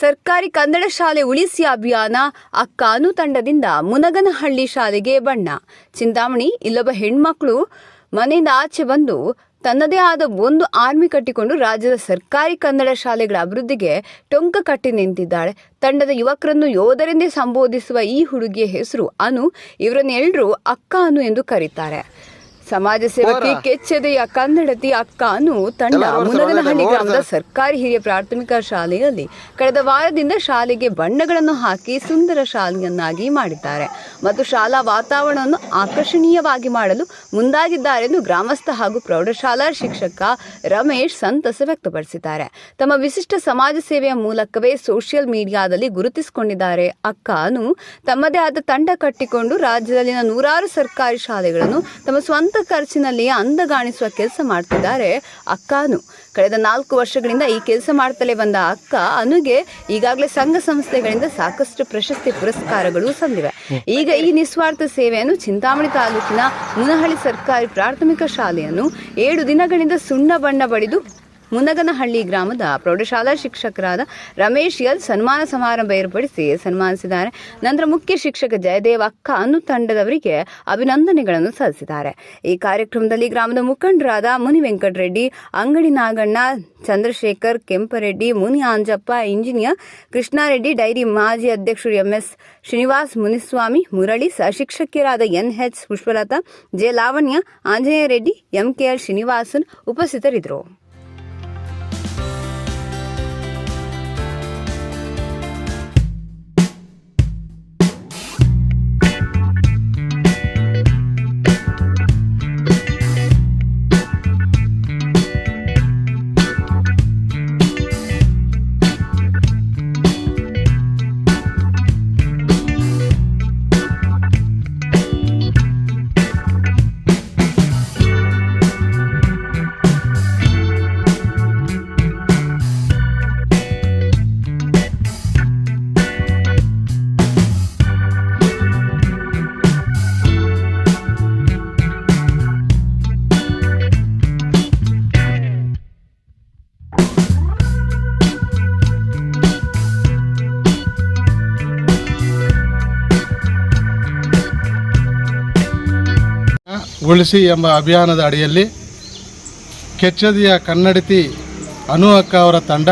ಸರ್ಕಾರಿ ಕನ್ನಡ ಶಾಲೆ ಉಳಿಸಿ ಅಭಿಯಾನ ಅಕ್ಕಾನು ತಂಡದಿಂದ ಮುನಗನಹಳ್ಳಿ ಶಾಲೆಗೆ ಬಣ್ಣ. ಚಿಂತಾಮಣಿ, ಇಲ್ಲೊಬ್ಬ ಹೆಣ್ಮಕ್ಳು ಮನೆಯಿಂದ ಆಚೆ ಬಂದು ತನ್ನದೇ ಆದ ಒಂದು ಆರ್ಮಿ ಕಟ್ಟಿಕೊಂಡು ರಾಜ್ಯದ ಸರ್ಕಾರಿ ಕನ್ನಡ ಶಾಲೆಗಳ ಅಭಿವೃದ್ಧಿಗೆ ಟೊಂಕ ಕಟ್ಟಿ ನಿಂತಿದ್ದಾಳೆ. ತಂಡದ ಯುವಕರನ್ನು ಯೋಧರೆಂದೇ ಸಂಬೋಧಿಸುವ ಈ ಹುಡುಗಿಯ ಹೆಸರು ಅನು. ಇವರನ್ನೆಲ್ಲರೂ ಅಕ್ಕ ಅನು ಎಂದು ಕರೀತಾರೆ. ಸಮಾಜ ಸೇವಕಿ ಕೆಚ್ಚೆದೆಯ ಕನ್ನಡತಿ ಅಕ್ಕಾನು ತಂಡ ಮುನಗನಹಳ್ಳಿ ಗ್ರಾಮದ ಸರ್ಕಾರಿ ಹಿರಿಯ ಪ್ರಾಥಮಿಕ ಶಾಲೆಯಲ್ಲಿ ಕಳೆದ ವಾರದಿಂದ ಶಾಲೆಗೆ ಬಣ್ಣಗಳನ್ನು ಹಾಕಿ ಸುಂದರ ಶಾಲೆಯನ್ನಾಗಿ ಮಾಡಿದ್ದಾರೆ. ಮತ್ತು ಶಾಲಾ ವಾತಾವರಣವನ್ನು ಆಕರ್ಷಣೀಯವಾಗಿ ಮಾಡಲು ಮುಂದಾಗಿದ್ದಾರೆಂದು ಗ್ರಾಮಸ್ಥ ಹಾಗೂ ಪ್ರೌಢಶಾಲಾ ಶಿಕ್ಷಕ ರಮೇಶ್ ಸಂತಸ ವ್ಯಕ್ತಪಡಿಸಿದ್ದಾರೆ. ತಮ್ಮ ವಿಶಿಷ್ಟ ಸಮಾಜ ಸೇವೆಯ ಮೂಲಕವೇ ಸೋಷಿಯಲ್ ಮೀಡಿಯಾದಲ್ಲಿ ಗುರುತಿಸಿಕೊಂಡಿದ್ದಾರೆ ಅಕ್ಕಾನು. ತಮ್ಮದೇ ಆದ ತಂಡ ಕಟ್ಟಿಕೊಂಡು ರಾಜ್ಯದಲ್ಲಿನ ನೂರಾರು ಸರ್ಕಾರಿ ಶಾಲೆಗಳನ್ನು ತಮ್ಮ ಸ್ವಂತ ಖರ್ಚಿನಲ್ಲಿಯೇ ಅಂದಗಾಣಿಸುವ ಕೆಲಸ ಮಾಡ್ತಿದ್ದಾರೆ ಅಕ್ಕಾನು. ಕಳೆದ ನಾಲ್ಕು ವರ್ಷಗಳಿಂದ ಈ ಕೆಲಸ ಮಾಡ್ತಲೇ ಬಂದ ಅಕ್ಕ ಅನುಗೆ ಈಗಾಗಲೇ ಸಂಘ ಸಂಸ್ಥೆಗಳಿಂದ ಸಾಕಷ್ಟು ಪ್ರಶಸ್ತಿ ಪುರಸ್ಕಾರಗಳು ಸಂದಿವೆ. ಈಗ ಈ ನಿಸ್ವಾರ್ಥ ಸೇವೆಯನ್ನು ಚಿಂತಾಮಣಿ ತಾಲೂಕಿನ ಮುನಹಳ್ಳಿ ಸರ್ಕಾರಿ ಪ್ರಾಥಮಿಕ ಶಾಲೆಯನ್ನು ಏಳು ದಿನಗಳಿಂದ ಸುಣ್ಣ ಬಣ್ಣ ಬಳಿದು ಮುನಗನಹಳ್ಳಿ ಗ್ರಾಮದ ಪ್ರೌಢಶಾಲಾ ಶಿಕ್ಷಕರಾದ ರಮೇಶ್ ಎಲ್ ಸನ್ಮಾನ ಸಮಾರಂಭ ಏರ್ಪಡಿಸಿ ಸನ್ಮಾನಿಸಿದ್ದಾರೆ. ನಂತರ ಮುಖ್ಯ ಶಿಕ್ಷಕ ಜಯದೇವ ಅಕ್ಕ ಅನ್ನು ತಂಡದವರಿಗೆ ಅಭಿನಂದನೆಗಳನ್ನು ಸಲ್ಲಿಸಿದ್ದಾರೆ. ಈ ಕಾರ್ಯಕ್ರಮದಲ್ಲಿ ಗ್ರಾಮದ ಮುಖಂಡರಾದ ಮುನಿ ವೆಂಕಟರೆಡ್ಡಿ ಅಂಗಡಿ ನಾಗಣ್ಣ, ಚಂದ್ರಶೇಖರ್, ಕೆಂಪರೆಡ್ಡಿ, ಮುನಿ ಆಂಜಪ್ಪ, ಇಂಜಿನಿಯರ್ ಕೃಷ್ಣಾರೆಡ್ಡಿ, ಡೈರಿ ಮಾಜಿ ಅಧ್ಯಕ್ಷರು ಎಂಎಸ್ ಶ್ರೀನಿವಾಸ್, ಮುನಿಸ್ವಾಮಿ, ಮುರಳಿ ಸಹ N H Pushpalatha, J Lavanya, Anjaneya Reddy MKR Srinivasan ಉಪಸ್ಥಿತರಿದ್ದರು. ಉಳಿಸಿ ಎಂಬ ಅಭಿಯಾನದ ಅಡಿಯಲ್ಲಿ ಕೆಚ್ಚದಿಯ ಕನ್ನಡತಿ ಅನು ಅಕ್ಕ ಅವರ ತಂಡ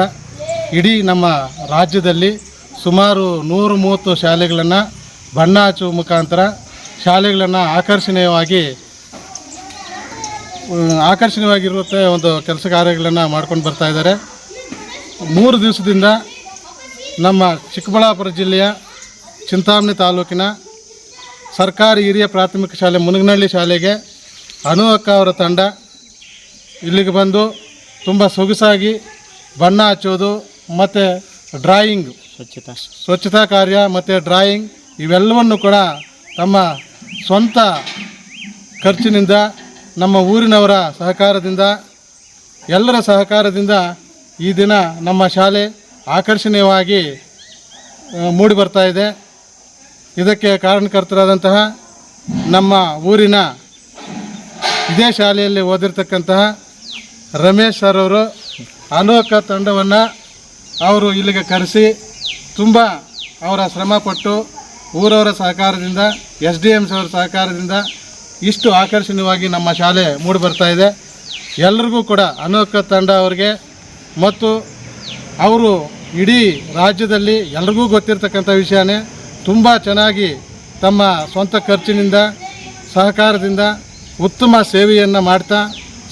ಇಡೀ ನಮ್ಮ ರಾಜ್ಯದಲ್ಲಿ ಸುಮಾರು ನೂರು ಮೂವತ್ತು ಶಾಲೆಗಳನ್ನು ಬಣ್ಣ ಹಚ್ಚುವ ಮುಖಾಂತರ ಶಾಲೆಗಳನ್ನು ಆಕರ್ಷಣೀಯವಾಗಿ ಆಕರ್ಷಣೀಯವಾಗಿರುವಂಥ ಒಂದು ಕೆಲಸ ಕಾರ್ಯಗಳನ್ನು ಮಾಡ್ಕೊಂಡು ಬರ್ತಾ ಇದ್ದಾರೆ. ಮೂರು ದಿವಸದಿಂದ ನಮ್ಮ ಚಿಕ್ಕಬಳ್ಳಾಪುರ ಜಿಲ್ಲೆಯ ಚಿಂತಾಮಣಿ ತಾಲೂಕಿನ ಸರ್ಕಾರಿ ಹಿರಿಯ ಪ್ರಾಥಮಿಕ ಶಾಲೆ ಮುನಗನಹಳ್ಳಿ ಶಾಲೆಗೆ ಅನು ಅಕ್ಕ ಅವರ ತಂಡ ಇಲ್ಲಿಗೆ ಬಂದು ತುಂಬ ಸೊಗಸಾಗಿ ಬಣ್ಣ ಹಚ್ಚೋದು ಮತ್ತು ಡ್ರಾಯಿಂಗ್ ಸ್ವಚ್ಛತಾ. ಸ್ವಚ್ಛತಾ ಕಾರ್ಯ ಮತ್ತು ಡ್ರಾಯಿಂಗ್ ಇವೆಲ್ಲವನ್ನು ಕೂಡ ತಮ್ಮ ಸ್ವಂತ ಖರ್ಚಿನಿಂದ ನಮ್ಮ ಊರಿನವರ ಸಹಕಾರದಿಂದ ಎಲ್ಲರ ಸಹಕಾರದಿಂದ ಈ ದಿನ ನಮ್ಮ ಶಾಲೆ ಆಕರ್ಷಣೀಯವಾಗಿ ಮೂಡಿಬರ್ತಾ ಮೂಡಿ ಬರ್ತಾ ಇದೆ. ಇದಕ್ಕೆ ಕಾರಣಕರ್ತರಾದಂತಹ ನಮ್ಮ ಊರಿನ ಇದೇ ಶಾಲೆಯಲ್ಲಿ ಓದಿರ್ತಕ್ಕಂತಹ ರಮೇಶ್ ಸರ್ ಅವರು ಅನೋಕ ತಂಡವನ್ನು ಅವರು ಇಲ್ಲಿಗೆ ಕರೆಸಿ ತುಂಬ ಅವರ ಶ್ರಮಪಟ್ಟು ಊರವರ ಸಹಕಾರದಿಂದ, ಎಸ್ ಡಿ ಎಮ್ಸ್ ಅವರ ಸಹಕಾರದಿಂದ ಇಷ್ಟು ಆಕರ್ಷಣೀಯವಾಗಿ ನಮ್ಮ ಶಾಲೆ ಮೂಡಿ ಬರ್ತಾ ಇದೆ. ಎಲ್ರಿಗೂ ಕೂಡ ಅನೋಕ ತಂಡ ಅವರಿಗೆ ಮತ್ತು ಅವರು ಇಡೀ ರಾಜ್ಯದಲ್ಲಿ ಎಲ್ರಿಗೂ ಗೊತ್ತಿರ್ತಕ್ಕಂಥ ವಿಷಯನೇ. ತುಂಬ ಚೆನ್ನಾಗಿ ತಮ್ಮ ಸ್ವಂತ ಖರ್ಚಿನಿಂದ, ಸಹಕಾರದಿಂದ ಉತ್ತಮ ಸೇವೆಯನ್ನು ಮಾಡ್ತಾ,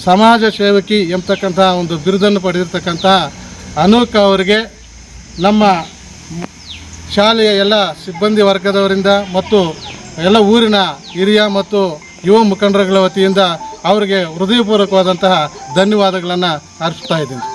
ಸಮಾಜ ಸೇವಕಿ ಎಂಬತಕ್ಕಂಥ ಒಂದು ಬಿರುದನ್ನು ಪಡೆದಿರ್ತಕ್ಕಂಥ ಅನೂಕ್ ಅವರಿಗೆ, ನಮ್ಮ ಶಾಲೆಯ ಎಲ್ಲ ಸಿಬ್ಬಂದಿ ವರ್ಗದವರಿಂದ ಮತ್ತು ಎಲ್ಲ ಊರಿನ ಹಿರಿಯ ಮತ್ತು ಯುವ ಮುಖಂಡರುಗಳ ವತಿಯಿಂದ ಅವರಿಗೆ ಹೃದಯಪೂರ್ವಕವಾದಂತಹ ಧನ್ಯವಾದಗಳನ್ನು ಅರ್ಪಿಸ್ತಾ ಇದ್ದೀನಿ.